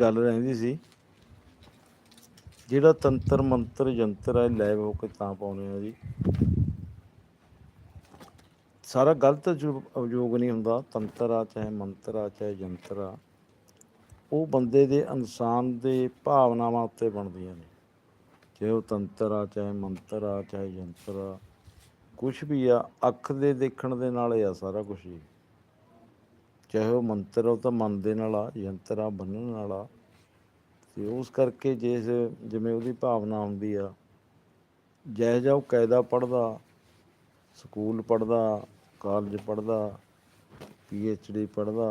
ਗੱਲ ਰਹਿੰਦੀ ਸੀ। ਜਿਹੜਾ ਤੰਤਰ, ਮੰਤਰ, ਯੰਤਰ ਹੈ ਲੈ ਹੋ ਕੇ ਤਾਂ ਪਾਉਣੇ ਆ ਜੀ। ਸਾਰਾ ਗਲਤ ਉਪਯੋਗ ਨਹੀਂ ਹੁੰਦਾ। ਤੰਤਰ ਆ, ਚਾਹੇ ਮੰਤਰ ਆ, ਚਾਹੇ ਯੰਤਰ ਆ, ਉਹ ਬੰਦੇ ਦੇ ਇਨਸਾਨ ਦੇ ਭਾਵਨਾਵਾਂ ਉੱਤੇ ਬਣਦੀਆਂ ਨੇ। ਚਾਹੇ ਉਹ ਤੰਤਰ ਆ, ਚਾਹੇ ਮੰਤਰ ਆ, ਚਾਹੇ ਯੰਤਰ ਆ ਕੁਝ ਵੀ ਆ, ਅੱਖ ਦੇ ਦੇਖਣ ਦੇ ਨਾਲ ਆ ਸਾਰਾ ਕੁਝ ਹੀ ਚਾਹੇ ਉਹ ਮੰਤਰ ਉਹ ਤਾਂ ਮਨ ਦੇ ਨਾਲ ਆ, ਯੰਤਰ ਆ ਬੰਨਣ ਵਾਲਾ ਤੇ ਉਸ ਕਰਕੇ ਜੇ ਜਿਵੇਂ ਉਹਦੀ ਭਾਵਨਾ ਹੁੰਦੀ ਆ, ਜਿਹੋ ਜਿਹਾ ਉਹ ਕਾਇਦਾ ਪੜਦਾ ਸਕੂਲ ਪੜਦਾ ਕਾਲਜ ਪੜਦਾ ਪੀ ਐਚ ਡੀ ਪੜਦਾ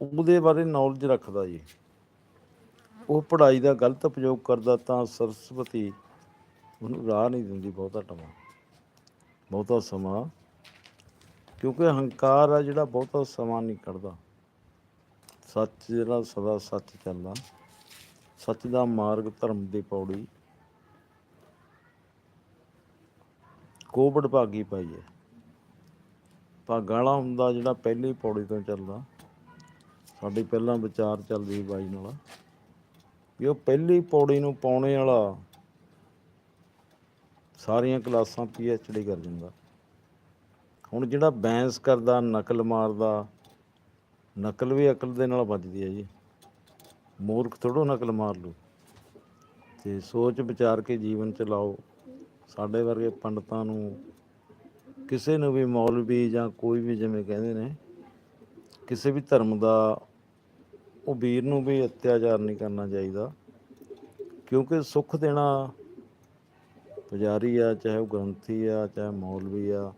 ਉਹਦੇ ਬਾਰੇ ਨੌਲੇਜ ਰੱਖਦਾ ਜੀ। ਉਹ ਪੜ੍ਹਾਈ ਦਾ ਗਲਤ ਉਪਯੋਗ ਕਰਦਾ ਤਾਂ ਸਰਸਵਤੀ ਉਹਨੂੰ ਰਾਹ ਨਹੀਂ ਦਿੰਦੀ ਬਹੁਤਾ ਟਮਾ ਬਹੁਤਾ ਸਮਾਂ ਕਿਉਂਕਿ ਹੰਕਾਰ ਆ ਜਿਹੜਾ ਬਹੁਤਾ ਸਮਾਂ ਨਹੀਂ ਕੱਢਦਾ। ਸੱਚ ਜਿਹੜਾ ਸਦਾ ਸੱਚ ਚੱਲਦਾ ਸੱਚ ਦਾ ਮਾਰਗ ਧਰਮ ਦੀ ਪੌੜੀ। ਕੋਵਿਡ ਭਾਗੀ ਪਾਈ ਹੈ। ਭਾਗਾਂ ਵਾਲਾ ਹੁੰਦਾ ਜਿਹੜਾ ਪਹਿਲੀ ਪੌੜੀ ਤੋਂ ਚੱਲਦਾ। ਸਾਡੀ ਪਹਿਲਾਂ ਵਿਚਾਰ ਚੱਲਦੀ ਸੀ ਬਾਈ ਨਾਲ। ਵੀ ਉਹ ਪਹਿਲੀ ਪੌੜੀ ਨੂੰ ਪਾਉਣੇ ਵਾਲਾ ਸਾਰੀਆਂ ਕਲਾਸਾਂ ਪੀ ਐਚ ਡੀ ਕਰ ਜਾਂਦਾ ਹੁਣ ਜਿਹੜਾ ਬੈਂਸ ਕਰਦਾ, ਨਕਲ ਮਾਰਦਾ, ਨਕਲ ਵੀ ਅਕਲ ਦੇ ਨਾਲ ਵੱਜਦੀ ਹੈ ਜੀ। ਮੂਰਖ ਥੋੜੋ ਨਕਲ ਮਾਰ ਲੂ। ਤੇ ਸੋਚ ਵਿਚਾਰ ਕੇ ਜੀਵਨ ਚਲਾਓ। ਸਾਡੇ ਵਰਗੇ ਪੰਡਤਾਂ ਨੂੰ ਕਿਸੇ ਨੂੰ ਵੀ ਮੌਲਵੀ ਜਾਂ ਕੋਈ ਵੀ ਜਿਵੇਂ ਕਹਿੰਦੇ ਨੇ, ਕਿਸੇ ਵੀ ਧਰਮ ਦਾ, ਉਹ ਵੀਰ ਨੂੰ ਵੀ ਅਤਿਆਚਾਰ ਨਹੀਂ ਕਰਨਾ ਚਾਹੀਦਾ। ਕਿਉਂਕਿ ਸੁੱਖ ਦੇਣਾ ਪੁਜਾਰੀ ਆ, ਚਾਹੇ ਉਹ ਗ੍ਰੰਥੀ ਆ, ਚਾਹੇ ਮੌਲਵੀ ਆ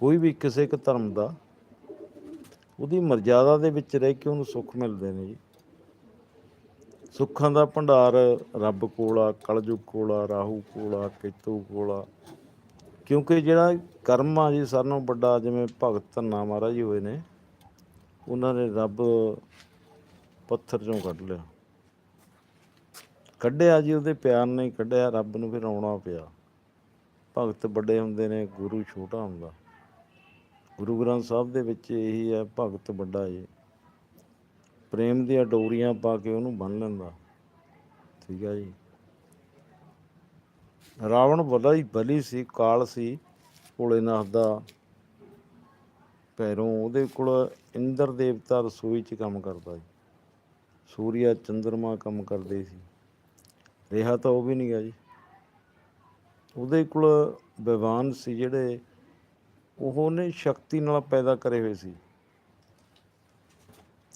ਕੋਈ ਵੀ ਕਿਸੇ ਇੱਕ ਧਰਮ ਦਾ ਉਹਦੀ ਮਰਜ਼ਾਦਾ ਦੇ ਵਿੱਚ ਰਹਿ ਕੇ ਉਹਨੂੰ ਸੁੱਖ ਮਿਲਦੇ ਨੇ ਜੀ। ਸੁੱਖਾਂ ਦਾ ਭੰਡਾਰ ਰੱਬ ਕੋਲ ਆ, ਕਲਯੁਗ ਕੋਲ ਆ, ਰਾਹੂ ਕੋਲ ਆ, ਕੇਤੂ ਕੋਲ ਆ। ਕਿਉਂਕਿ ਜਿਹੜਾ ਕਰਮ ਆ ਜੀ ਸਾਰਿਆਂ ਨਾਲੋਂ ਵੱਡਾ ਜਿਵੇਂ ਭਗਤ ਧੰਨਾ ਮਹਾਰਾਜ ਜੀ ਹੋਏ ਨੇ, ਉਹਨਾਂ ਨੇ ਰੱਬ ਪੱਥਰ ਚੋਂ ਕੱਢ ਲਿਆ। ਕੱਢਿਆ ਜੀ, ਉਹਦੇ ਪਿਆਰ ਨੇ ਕੱਢਿਆ, ਰੱਬ ਨੂੰ ਫਿਰ ਆਉਣਾ ਪਿਆ। ਭਗਤ ਵੱਡੇ ਹੁੰਦੇ ਨੇ, ਗੁਰੂ ਛੋਟਾ ਹੁੰਦਾ। ਗੁਰੂ ਗ੍ਰੰਥ ਸਾਹਿਬ ਦੇ ਵਿੱਚ ਇਹੀ ਹੈ, ਭਗਤ ਵੱਡਾ ਏ। ਪ੍ਰੇਮ ਦੀਆਂ ਡੋਰੀਆਂ ਪਾ ਕੇ ਉਹਨੂੰ ਬੰਨ ਲੈਂਦਾ। ਠੀਕ ਹੈ ਜੀ। ਰਾਵਣ ਬੜਾ ਹੀ ਬਲੀ ਸੀ, ਕਾਲ ਸੀ, ਭੋਲੇਨਾਥ ਦਾ। ਪੈਰੋਂ ਉਹਦੇ ਕੋਲ ਇੰਦਰ ਦੇਵਤਾ ਰਸੋਈ 'ਚ ਕੰਮ ਕਰਦਾ ਸੀ। ਸੂਰਿਆ ਚੰਦਰਮਾ ਕੰਮ ਕਰਦੇ ਸੀ। ਰਿਹਾ ਤਾਂ ਉਹ ਵੀ ਨਹੀਂ ਗਿਆ ਜੀ। ਉਹਦੇ ਕੋਲ ਵਿਵਾਨ ਸੀ ਜਿਹੜੇ ਉਹਨੇ ਸ਼ਕਤੀ ਨਾਲ ਪੈਦਾ ਕਰੇ ਹੋਏ ਸੀ।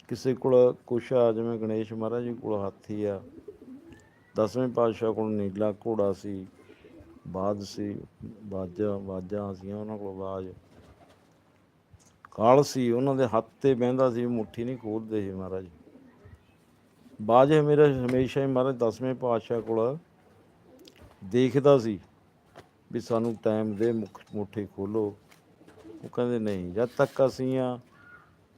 ਕਿਸੇ ਕੋਲ ਕੁਛ ਆ, ਜਿਵੇਂ ਗਣੇਸ਼ ਮਹਾਰਾਜ ਜੀ ਕੋਲ ਹਾਥੀ ਆ, ਦਸਵੇਂ ਪਾਤਸ਼ਾਹ ਕੋਲ ਨੀਲਾ ਘੋੜਾ ਸੀ, ਬਾਜ ਸੀ, ਬਾਜਾਂ ਬਾਜਾਂ ਸੀ ਉਹਨਾਂ ਕੋਲ ਬਾਜ। ਕਾਲ ਸੀ, ਉਹਨਾਂ ਦੇ ਹੱਥ ਤੇ ਬਹਿੰਦਾ ਸੀ, ਮੁੱਠੀ ਨਹੀਂ ਖੋਲਦੇ ਸੀ ਮਹਾਰਾਜ। ਬਾਜ ਮੇਰਾ ਹਮੇਸ਼ਾ ਹੀ ਮਹਾਰਾਜ ਦਸਵੇਂ ਪਾਤਸ਼ਾਹ ਕੋਲ ਦੇਖਦਾ ਸੀ ਵੀ ਸਾਨੂੰ ਟਾਈਮ ਦੇ ਮੁੱਠੀ ਖੋਲੋ। ਉਹ ਕਹਿੰਦੇ ਨਹੀਂ ਜਦ ਤੱਕ ਅਸੀਂ ਆ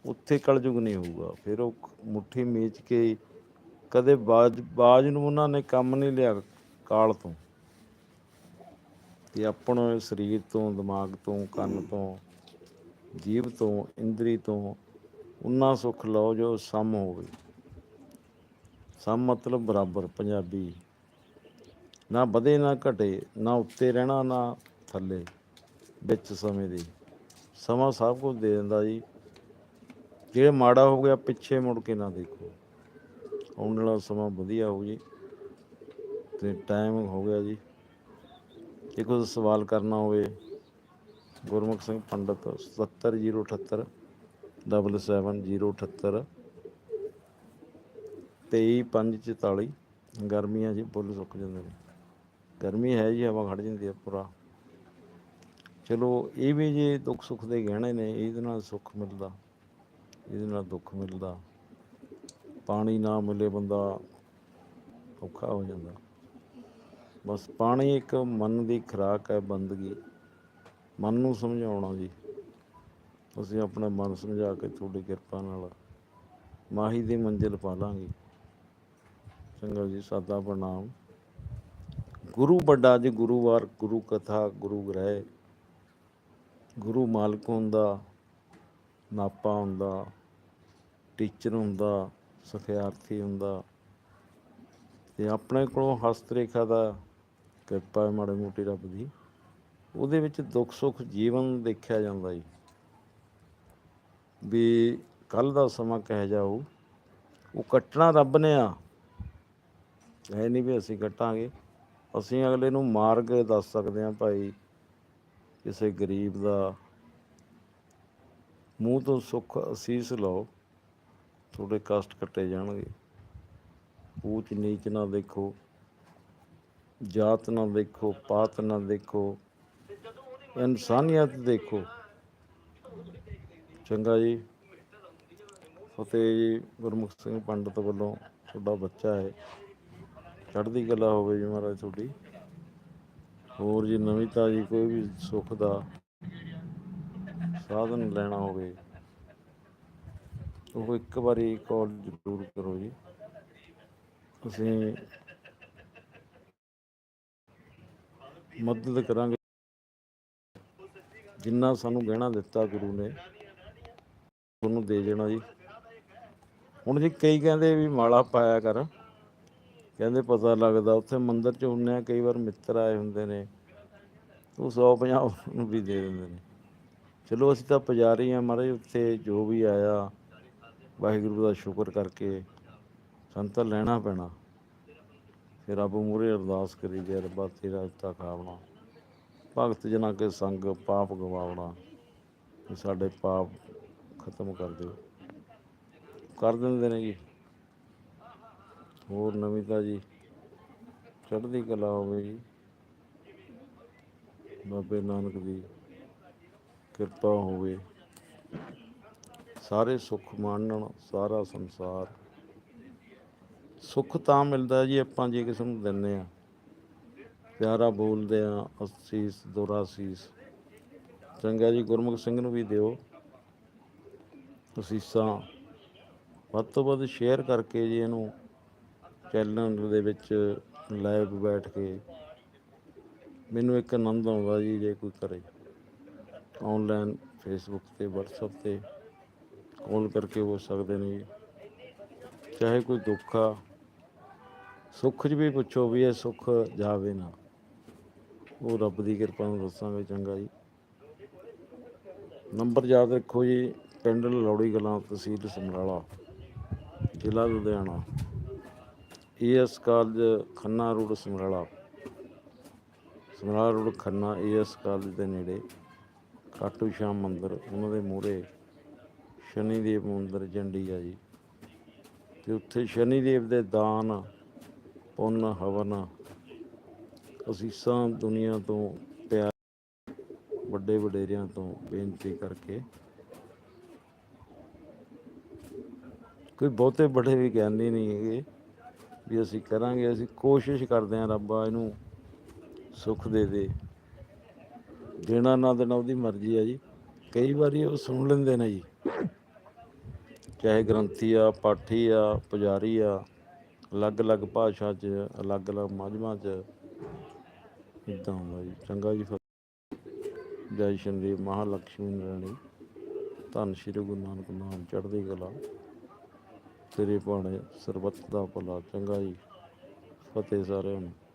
ਉੱਥੇ ਕਲਯੁਗ ਨਹੀਂ ਹੋਊਗਾ। ਫਿਰ ਉਹ ਮੁੱਠੀ ਮੀਚ ਕੇ ਕਦੇ ਬਾਜ ਬਾਜ ਨੂੰ ਉਹਨਾਂ ਨੇ ਕੰਮ ਨਹੀਂ ਲਿਆ ਕਾਲ ਤੋਂ। ਤੇ ਆਪਣੇ ਸਰੀਰ ਤੋਂ ਦਿਮਾਗ ਤੋਂ ਕੰਨ ਤੋਂ ਜੀਭ ਤੋਂ ਇੰਦਰੀ ਤੋਂ ਉਨਾ ਸੁੱਖ ਲਓ ਜੋ ਸਮ ਹੋਵੇ। ਸਮ ਮਤਲਬ ਬਰਾਬਰ ਪੰਜਾਬੀ। ਨਾ ਵਧੇ ਨਾ ਘਟੇ ਨਾ ਉੱਤੇ ਰਹਿਣਾ ਨਾ ਥੱਲੇ ਵਿੱਚ ਸਮੇਂ ਦੇ। ਸਮਾਂ ਸਭ ਕੁਝ ਦੇ ਦਿੰਦਾ ਜੀ। ਜੇ ਮਾੜਾ ਹੋ ਗਿਆ, ਪਿੱਛੇ ਮੁੜ ਕੇ ਨਾ ਦੇਖੋ। ਆਉਣ ਵਾਲਾ ਸਮਾਂ ਵਧੀਆ ਹੋ ਜੀ। ਤੇ ਟਾਈਮ ਹੋ ਗਿਆ ਜੀ। ਜੇ ਕੋਈ ਸਵਾਲ ਕਰਨਾ ਹੋਵੇ, ਗੁਰਮੁਖ ਸਿੰਘ ਪੰਡਤ 70078 77078 23544 ਗਰਮੀਆਂ ਜੀ ਬੁੱਲ ਸੁੱਕ ਜਾਂਦੇ ਨੇ। ਗਰਮੀ ਹੈ ਜੀ, ਹਵਾ ਖੜ ਜਾਂਦੀ ਹੈ, ਪੂਰਾ। ਚਲੋ, ਇਹ ਵੀ ਜੇ ਦੁੱਖ ਸੁੱਖ ਦੇ ਗਹਿਣੇ ਨੇ, ਇਹਦੇ ਨਾਲ ਸੁੱਖ ਮਿਲਦਾ, ਇਹਦੇ ਨਾਲ ਦੁੱਖ ਮਿਲਦਾ। ਪਾਣੀ ਨਾ ਮਿਲੇ ਬੰਦਾ, ਔਖਾ ਹੋ ਜਾਂਦਾ। ਬਸ ਪਾਣੀ ਇੱਕ ਮਨ ਦੀ ਖੁਰਾਕ ਹੈ ਬੰਦਗੀ। ਮਨ ਨੂੰ ਸਮਝਾਉਣਾ ਜੀ। ਤੁਸੀਂ ਆਪਣਾ ਮਨ ਸਮਝਾ ਕੇ ਤੁਹਾਡੀ ਕਿਰਪਾ ਨਾਲ ਮਾਹੀ ਦੀ ਮੰਜ਼ਿਲ ਪਾ ਲਾਂਗੇ ਚੰਗਾ ਜੀ, ਸਾਦਾ ਪ੍ਰਣਾਮ। ਗੁਰੂ ਵੱਡਾ ਜੀ, ਗੁਰੂਵਾਰ, ਗੁਰੂ ਕਥਾ, ਗੁਰੂ ਗ੍ਰਹਿ। ਗੁਰੂ ਮਾਲਕ ਹੁੰਦਾ, ਨਾਪਾ ਹੁੰਦਾ, ਟੀਚਰ ਹੁੰਦਾ, ਸਿਖਿਆਰਥੀ ਹੁੰਦਾ। ਤੇ ਆਪਣੇ ਕੋਲੋਂ ਹਸਤ ਰੇਖਾ ਦਾ ਕਿਰਪਾ ਹੈ ਮਾੜੀ ਮੋਟੀ ਰੱਬ ਦੀ, ਉਹਦੇ ਵਿੱਚ ਦੁੱਖ ਸੁੱਖ ਜੀਵਨ ਦੇਖਿਆ ਜਾਂਦਾ ਜੀ। ਵੀ ਕੱਲ ਦਾ ਸਮਾਂ ਕਹਿ ਜਾਊ ਉਹ ਕੱਟਣਾ ਰੱਬ ਨੇ ਆ। ਇਹ ਨਹੀਂ ਵੀ ਅਸੀਂ ਕੱਟਾਂਗੇ, ਅਸੀਂ ਅਗਲੇ ਨੂੰ ਮਾਰਗ ਦੱਸ ਸਕਦੇ ਹਾਂ ਭਾਈ। ਕਿਸੇ ਗਰੀਬ ਦਾ ਮੂੰਹ ਤੋਂ ਸੁੱਖ ਅਸੀਸ ਲਓ, ਤੁਹਾਡੇ ਕਸ਼ਟ ਕੱਟੇ ਜਾਣਗੇ। ਊਚ ਨੀਚ ਨਾ ਦੇਖੋ, ਜਾਤ ਨਾ ਦੇਖੋ, ਪਾਤ ਨਾ ਦੇਖੋ, ਇਨਸਾਨੀਅਤ ਦੇਖੋ। ਚੰਗਾ ਜੀ, ਫਤਿਹ ਜੀ, ਗੁਰਮੁਖ ਸਿੰਘ ਪੰਡਤ ਵੱਲੋਂ ਤੁਹਾਡਾ ਬੱਚਾ ਹੈ। ਚੜ੍ਹਦੀ ਕਲਾ ਹੋਵੇ ਜੀ ਮਹਾਰਾਜ ਤੁਹਾਡੀ। ਹੋਰ ਜੀ ਨਵੀਂ ਤਾਜੀ ਕੋਈ ਵੀ ਸੁੱਖ ਦਾ ਸਾਧਨ ਲੈਣਾ ਹੋਵੇ, ਉਹ ਇੱਕ ਵਾਰੀ ਕਾਲ ਜ਼ਰੂਰ ਕਰੋ ਜੀ। ਅਸੀਂ ਮਦਦ ਕਰਾਂਗੇ। ਜਿੰਨਾ ਸਾਨੂੰ ਗਹਿਣਾ ਦਿੱਤਾ ਗੁਰੂ ਨੇ, ਉਹਨੂੰ ਦੇ ਦੇਣਾ ਜੀ। ਹੁਣ ਜੀ ਕਈ ਕਹਿੰਦੇ ਵੀ ਮਾਲਾ ਪਾਇਆ ਕਰ। ਕਹਿੰਦੇ ਪਤਾ ਲੱਗਦਾ ਉੱਥੇ ਮੰਦਿਰ ਚ ਹੁੰਨੇ ਆ, ਕਈ ਵਾਰ ਮਿੱਤਰ ਆਏ ਹੁੰਦੇ ਨੇ, ਉਹ 150 ਨੂੰ ਵੀ ਦੇ ਦਿੰਦੇ ਨੇ। ਚਲੋ ਅਸੀਂ ਤਾਂ ਪੁਜਾਰੀ ਆ ਮਹਾਰਾਜ ਉੱਥੇ ਜੋ ਵੀ ਆਇਆ, ਵਾਹਿਗੁਰੂ ਦਾ ਸ਼ੁਕਰ ਕਰਕੇ ਸਾਨੂੰ ਲੈਣਾ ਪੈਣਾ। ਫਿਰ ਰੱਬ ਮੂਹਰੇ ਅਰਦਾਸ ਕਰੀ ਜੇ ਰੱਬਾ ਤੇਰਾ ਦਿੱਤਾ ਖਾਵਣਾ। ਭਗਤ ਜਨਾਂ ਕੇ ਸੰਗ ਪਾਪ ਗਵਾਵਣਾ ਸਾਡੇ ਪਾਪ ਖਤਮ ਕਰ ਦਿਓ। ਕਰ ਦਿੰਦੇ ਨੇ ਜੀ। ਹੋਰ ਨਵੀਂ ਜੀ ਚੜ੍ਹਦੀ ਕਲਾ ਹੋਵੇ ਜੀ। ਬਾਬੇ ਨਾਨਕ ਦੀ ਕਿਰਪਾ ਹੋਵੇ। ਸਾਰੇ ਸੁੱਖ ਮਾਣਨ, ਸਾਰਾ ਸੰਸਾਰ। ਸੁੱਖ ਤਾਂ ਮਿਲਦਾ ਜੀ ਆਪਾਂ ਜੇ ਕਿਸੇ ਨੂੰ ਦਿੰਨੇ ਆ ਪਿਆਰਾ ਬੋਲਦੇ ਆ ਅਸੀਸ, ਦੁਰਾਸੀਸ। ਚੰਗਾ ਜੀ, ਗੁਰਮੁਖ ਸਿੰਘ ਨੂੰ ਵੀ ਦਿਓ। ਅਸੀਸਾਂ ਵੱਧ ਤੋਂ ਵੱਧ ਸ਼ੇਅਰ ਕਰਕੇ ਜੀ ਇਹਨੂੰ ਚੈਨਲ ਦੇ ਵਿੱਚ ਲਾਈਵ ਬੈਠ ਕੇ ਮੈਨੂੰ ਇੱਕ ਆਨੰਦ ਆਉਂਦਾ ਜੀ ਜੇ ਕੋਈ ਕਰੇ। ਆਨਲਾਈਨ ਫੇਸਬੁੱਕ ਤੇ, WhatsApp ਤੇ ਕਾਲ ਕਰਕੇ ਹੋ ਸਕਦੇ ਨੇ ਜੀ। ਚਾਹੇ ਕੋਈ ਦੁੱਖ ਆ, ਸੁੱਖ 'ਚ ਵੀ ਪੁੱਛੋ ਵੀ ਇਹ ਸੁੱਖ ਜਾਵੇ ਨਾ। ਉਹ ਰੱਬ ਦੀ ਕਿਰਪਾ ਨੂੰ ਦੱਸਾਂਗੇ ਚੰਗਾ ਜੀ। ਨੰਬਰ ਯਾਦ ਰੱਖੋ ਜੀ, ਪਿੰਡ ਲੌੜੀ ਗਲਾਂ ਤਹਿਸੀਲ ਸਮਰਾਲਾ, ਜ਼ਿਲ੍ਹਾ Ludhiana. AS college Khanna road Samrala Samrala road Khanna AS college ਦੇ ਨੇੜੇ ਖਾਟੂ ਸ਼ਾਮ ਮੰਦਿਰ, ਉਹਨਾਂ ਦੇ ਮੂਹਰੇ ਸ਼ਨੀ ਦੇਵ ਮੰਦਿਰ ਜੰਡੀ ਆ ਜੀ। ਤੇ ਉੱਥੇ ਸ਼ਨੀ ਦੇਵ ਦੇ ਦਾਨ, ਪੁੰਨ, ਹਵਨ ਅਸੀਸਾਂ ਦੁਨੀਆ ਤੋਂ ਪਿਆਰ ਵੱਡੇ ਵਡੇਰਿਆਂ ਤੋਂ ਬੇਨਤੀ ਕਰਕੇ ਕੋਈ ਬਹੁਤੇ ਬੜੇ ਵੀ ਗਿਆਨੀ ਨਹੀਂ ਹੈਗੇ। ਵੀ ਅਸੀਂ ਕਰਾਂਗੇ, ਅਸੀਂ ਕੋਸ਼ਿਸ਼ ਕਰਦੇ ਹਾਂ ਰੱਬਾ ਇਹਨੂੰ ਸੁੱਖ ਦੇ ਦੇ। ਦੇਣਾ ਨਾ ਦੇਣਾ ਉਹਦੀ ਮਰਜ਼ੀ ਆ ਜੀ। ਕਈ ਵਾਰੀ ਉਹ ਸੁਣ ਲੈਂਦੇ ਨੇ ਜੀ। ਚਾਹੇ ਗ੍ਰੰਥੀ ਆ, ਪਾਠੀ ਆ, ਪੁਜਾਰੀ ਆ, ਅਲੱਗ-ਅਲੱਗ ਭਾਸ਼ਾ 'ਚ, ਅਲੱਗ-ਅਲੱਗ ਮਾਝਮਾਂ 'ਚ ਇਦਾਂ ਹੁੰਦਾ ਜੀ। ਚੰਗਾ ਜੀ ਫਤਿਹ। ਜੈ ਸ਼੍ਰੀ ਮਹਾਲక్ష్ਮੀ ਰਾਣੀ ਧੰਨ ਸ਼੍ਰੀ ਗੁਰੂ ਨਾਨਕ ਨਾਮ ਚੜ੍ਹਦੀ ਕਲਾ। ਤੇਰੇ ਭਾਣੇ ਸਰਬੱਤ ਦਾ ਭਲਾ ਚੰਗਾ ਜੀ। ਫਤਿਹ ਸਾਰਿਆਂ ਨੂੰ।